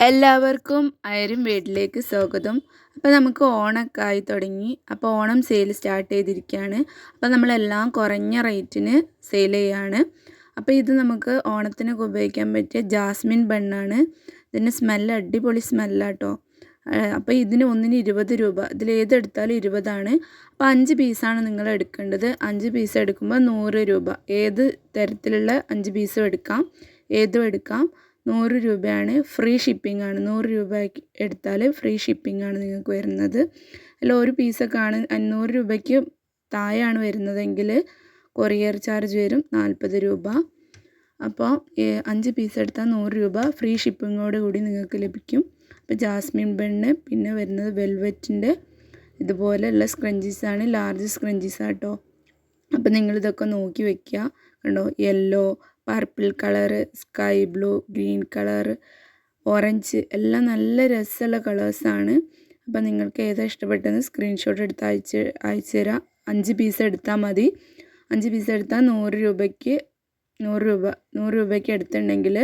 എല്ലാവർക്കും അയരും വീട്ടിലേക്ക് സ്വാഗതം. അപ്പോൾ നമുക്ക് ഓണമൊക്കെ ആയി തുടങ്ങി. അപ്പോൾ ഓണം സെയിൽ സ്റ്റാർട്ട് ചെയ്തിരിക്കുകയാണ്. അപ്പോൾ നമ്മളെല്ലാം കുറഞ്ഞ റേറ്റിന് സെയിൽ ചെയ്യാണ്. അപ്പോൾ ഇത് നമുക്ക് ഓണത്തിനൊക്കെ ഉപയോഗിക്കാൻ പറ്റിയ ജാസ്മിൻ ബണ്ണാണ്. ഇതിന്റെ സ്മെല്ല് അടിപൊളി സ്മെല്ലാട്ടോ അപ്പോൾ ഇതിന് ഒന്നിന് ഇരുപത് രൂപ. ഇതിൽ ഏതെടുത്താലും ഇരുപതാണ്. അപ്പോൾ അഞ്ച് പീസാണ് നിങ്ങൾ എടുക്കേണ്ടത്. അഞ്ച് പീസ് എടുക്കുമ്പോൾ നൂറ് രൂപ. ഏത് തരത്തിലുള്ള അഞ്ച് പീസും എടുക്കാം? ഏതും എടുക്കാം. നൂറ് രൂപയാണ്. ഫ്രീ ഷിപ്പിംഗ് ആണ് നൂറ് രൂപ എടുത്താൽ ഫ്രീ ഷിപ്പിംഗ് ആണ് നിങ്ങൾക്ക് വരുന്നത്. അല്ല ഒരു പീസൊക്കെ ആണ് അഞ്ഞൂറ് രൂപയ്ക്ക് താഴെയാണ് വരുന്നതെങ്കിൽ കൊറിയർ ചാർജ് വരും നാൽപ്പത് രൂപ. അപ്പോൾ അഞ്ച് പീസ് എടുത്താൽ നൂറ് രൂപ ഫ്രീ ഷിപ്പിങ്ങോട് കൂടി നിങ്ങൾക്ക് ലഭിക്കും. അപ്പോൾ ജാസ്മിൻ ബണ്ണ് പിന്നെ വരുന്നത് വെൽവെറ്റിന്റെ ഇതുപോലെയുള്ള സ്ക്രഞ്ചീസാണ്. ലാർജ് സ്ക്രഞ്ചീസ് ആട്ടോ അപ്പോൾ നിങ്ങളിതൊക്കെ നോക്കി വെക്കുക. കണ്ടോ yellow purple colour sky blue green colour orange എല്ലാം നല്ല രസമുള്ള കളേഴ്സാണ് അപ്പം നിങ്ങൾക്ക് ഏതാ ഇഷ്ടപ്പെട്ടതെന്ന് സ്ക്രീൻഷോട്ട് എടുത്ത് അയച്ച് അയച്ചു തരാം. അഞ്ച് പീസ് എടുത്താൽ മതി. അഞ്ച് പീസ് എടുത്താൽ നൂറ് രൂപയ്ക്ക് നൂറ് രൂപ നൂറ് രൂപയ്ക്ക് എടുത്തിട്ടുണ്ടെങ്കിൽ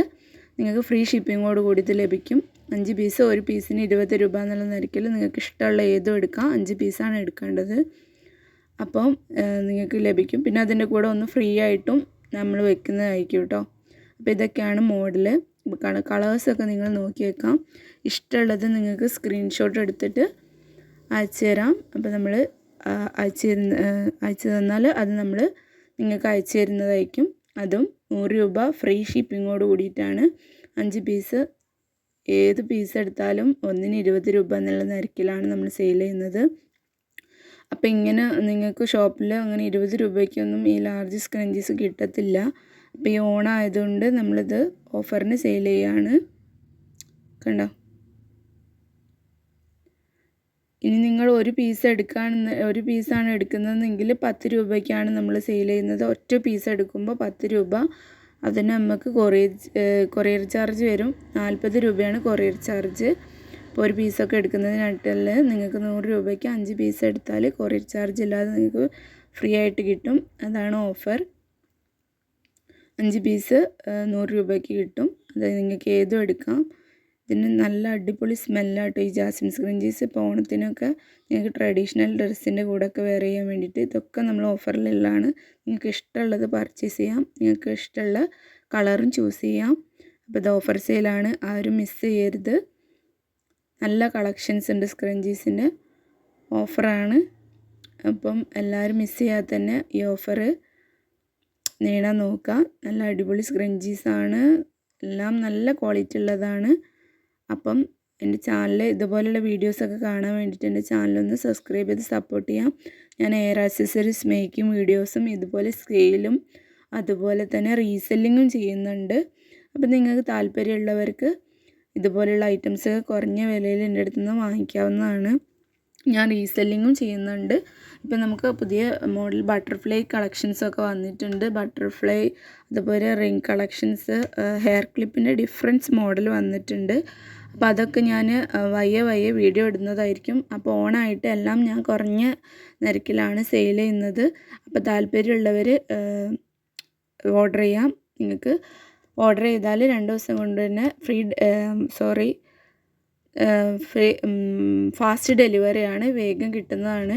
നിങ്ങൾക്ക് ഫ്രീ ഷിപ്പിങ്ങോട് കൂടി ഇത് ലഭിക്കും. അഞ്ച് പീസ് ഒരു പീസിന് ഇരുപത് രൂപ എന്നുള്ള നിരക്കിൽ നിങ്ങൾക്ക് ഇഷ്ടമുള്ള ഏതും എടുക്കാം. അഞ്ച് പീസാണ് എടുക്കേണ്ടത്. അപ്പം നിങ്ങൾക്ക് ലഭിക്കും. പിന്നെ അതിന്റെ കൂടെ ഒന്ന് ഫ്രീ ആയിട്ടും നമ്മൾ വെക്കുന്നതായിരിക്കും കേട്ടോ അപ്പോൾ ഇതൊക്കെയാണ് മോഡൽ കളേഴ്സൊക്കെ നിങ്ങൾ നോക്കി വെക്കാം ഇഷ്ടമുള്ളത് നിങ്ങൾക്ക് സ്ക്രീൻഷോട്ട് എടുത്തിട്ട് അയച്ചു തരാം. അപ്പോൾ നമ്മൾ അയച്ചു തരുന്ന അയച്ചു തന്നാൽ അത് നമ്മൾ നിങ്ങൾക്ക് അയച്ചു തരുന്നതായിരിക്കും. അതും നൂറ് രൂപ ഫ്രീ ഷിപ്പിങ്ങോട് കൂടിയിട്ടാണ്. അഞ്ച് പീസ് ഏത് പീസ് എടുത്താലും ഒന്നിന് ഇരുപത് രൂപ എന്നുള്ള നിരക്കിലാണ് നമ്മൾ സെയിൽ ചെയ്യുന്നത്. അപ്പോൾ ഇങ്ങനെ നിങ്ങൾക്ക് ഷോപ്പിൽ അങ്ങനെ ഇരുപത് രൂപയ്ക്കൊന്നും ഈ ലാർജ് സ്ക്രഞ്ചീസ് കിട്ടത്തില്ല. അപ്പോൾ ഈ ഓണായതുകൊണ്ട് നമ്മളിത് ഓഫറിന് സെയിൽ ചെയ്യാണ്. കണ്ടോ? ഇനി നിങ്ങൾ ഒരു പീസ് എടുക്കുകയാണെന്ന് ഒരു പീസാണ് എടുക്കുന്നതെങ്കിൽ പത്ത് രൂപയ്ക്കാണ് നമ്മൾ സെയിൽ ചെയ്യുന്നത്. ഒറ്റ പീസ് എടുക്കുമ്പോൾ പത്ത് രൂപ. അതിന് നമുക്ക് കൊറിയർ കൊറിയർ ചാർജ് വരും. നാൽപ്പത് രൂപയാണ് കൊറിയർ ചാർജ് ഇപ്പോൾ ഒരു പീസൊക്കെ എടുക്കുന്നതിനായിട്ടല്ല. നിങ്ങൾക്ക് നൂറ് രൂപയ്ക്ക് അഞ്ച് പീസ് എടുത്താൽ കൊറിയർ ചാർജ് ഇല്ലാതെ നിങ്ങൾക്ക് ഫ്രീ ആയിട്ട് കിട്ടും. അതാണ് ഓഫർ. അഞ്ച് പീസ് നൂറ് രൂപയ്ക്ക് കിട്ടും. അത് നിങ്ങൾക്ക് ഏതും എടുക്കാം. ഇതിന് നല്ല അടിപൊളി സ്മെല്ലാട്ടോ. ഈ ജാസ്മിൻ സ്ക്രഞ്ചീസ് ഇപ്പോൾ ഓണത്തിനൊക്കെ നിങ്ങൾക്ക് ട്രഡീഷണൽ ഡ്രസ്സിന്റെ കൂടെയൊക്കെ വെയർ ചെയ്യാൻ വേണ്ടിയിട്ട് ഇതൊക്കെ നമ്മൾ ഓഫറിലുള്ളതാണ്. നിങ്ങൾക്ക് ഇഷ്ടമുള്ളത് പർച്ചേസ് ചെയ്യാം. നിങ്ങൾക്ക് ഇഷ്ടമുള്ള കളറും ചൂസ് ചെയ്യാം. അപ്പോൾ ഇത് ഓഫർ സെയിലാണ്. ആരും മിസ് ചെയ്യരുത്. നല്ല കളക്ഷൻസ് ഉണ്ട് സ്ക്രഞ്ചീസിന്റെ ഓഫറാണ് അപ്പം എല്ലാവരും മിസ് ചെയ്യാതെ തന്നെ ഈ ഓഫർ നേടാൻ നോക്കുക. നല്ല അടിപൊളി സ്ക്രഞ്ചീസാണ് എല്ലാം നല്ല ക്വാളിറ്റി ഉള്ളതാണ്. അപ്പം എന്റെ ചാനൽ ഇതുപോലെയുള്ള വീഡിയോസൊക്കെ കാണാൻ വേണ്ടിയിട്ട് എന്റെ ചാനലൊന്ന് സബ്സ്ക്രൈബ് ചെയ്ത് സപ്പോർട്ട് ചെയ്യാം. ഞാൻ എയർ ആക്സസറീസ് മേക്കിംഗ് വീഡിയോസും ഇതുപോലെ സ്കെയിലും അതുപോലെ തന്നെ റീസെല്ലിങ്ങും ചെയ്യുന്നുണ്ട്. അപ്പം നിങ്ങൾക്ക് താല്പര്യമുള്ളവർക്ക് ഇതുപോലെയുള്ള ഐറ്റംസ് കുറഞ്ഞ വിലയിൽ എന്റെ അടുത്ത് നിന്ന് വാങ്ങിക്കാവുന്നതാണ്. ഞാൻ റീസെല്ലിങ്ങും ചെയ്യുന്നുണ്ട്. ഇപ്പം നമുക്ക് പുതിയ മോഡൽ ബട്ടർഫ്ലൈ കളക്ഷൻസൊക്കെ വന്നിട്ടുണ്ട്. ബട്ടർഫ്ലൈ അതുപോലെ റിംഗ് കളക്ഷൻസ് ഹെയർ ക്ലിപ്പിന്റെ ഡിഫറൻസ് മോഡൽ വന്നിട്ടുണ്ട്. അപ്പോൾ അതൊക്കെ ഞാൻ വയ്യ വയ്യ വീഡിയോ ഇടുന്നതായിരിക്കും. അപ്പോൾ ഓണായിട്ട് എല്ലാം ഞാൻ കുറഞ്ഞ നിരക്കിലാണ് സെയിൽ ചെയ്യുന്നത്. അപ്പോൾ താല്പര്യമുള്ളവർ ഓർഡർ ചെയ്യാം. നിങ്ങൾക്ക് ഓർഡർ ചെയ്താൽ രണ്ട് ദിവസം കൊണ്ട് തന്നെ ഫ്രീ സോറി ഫ്രീ ഫാസ്റ്റ് ഡെലിവറിയാണ് വേഗം കിട്ടുന്നതാണ്.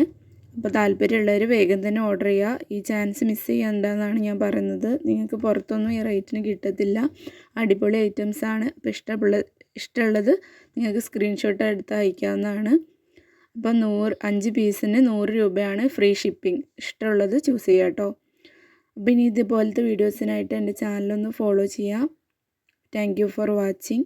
അപ്പോൾ താല്പര്യമുള്ളവർ വേഗം തന്നെ ഓർഡർ ചെയ്യുക ഈ ചാൻസ് മിസ് ചെയ്യണ്ടെന്നാണ് ഞാൻ പറയുന്നത്. നിങ്ങൾക്ക് പുറത്തൊന്നും ഈ റേറ്റിന് കിട്ടത്തില്ല. അടിപൊളി ഐറ്റംസ് ആണ്. അപ്പോൾ ഇഷ്ടമുള്ള ഇഷ്ടമുള്ളത് നിങ്ങൾക്ക് സ്ക്രീൻഷോട്ട് എടുത്ത് അയക്കാവുന്നതാണ്. അപ്പോൾ നൂറ് അഞ്ച് പീസിന് നൂറ് രൂപയാണ് ഫ്രീ ഷിപ്പിംഗ് ഇഷ്ടമുള്ളത് ചൂസ് ചെയ്യാം കേട്ടോ അപ്പോൾ ഇനി ഇതുപോലത്തെ വീഡിയോസിനായിട്ട് എന്റെ ചാനലൊന്ന് ഫോളോ ചെയ്യാം. Thank for watching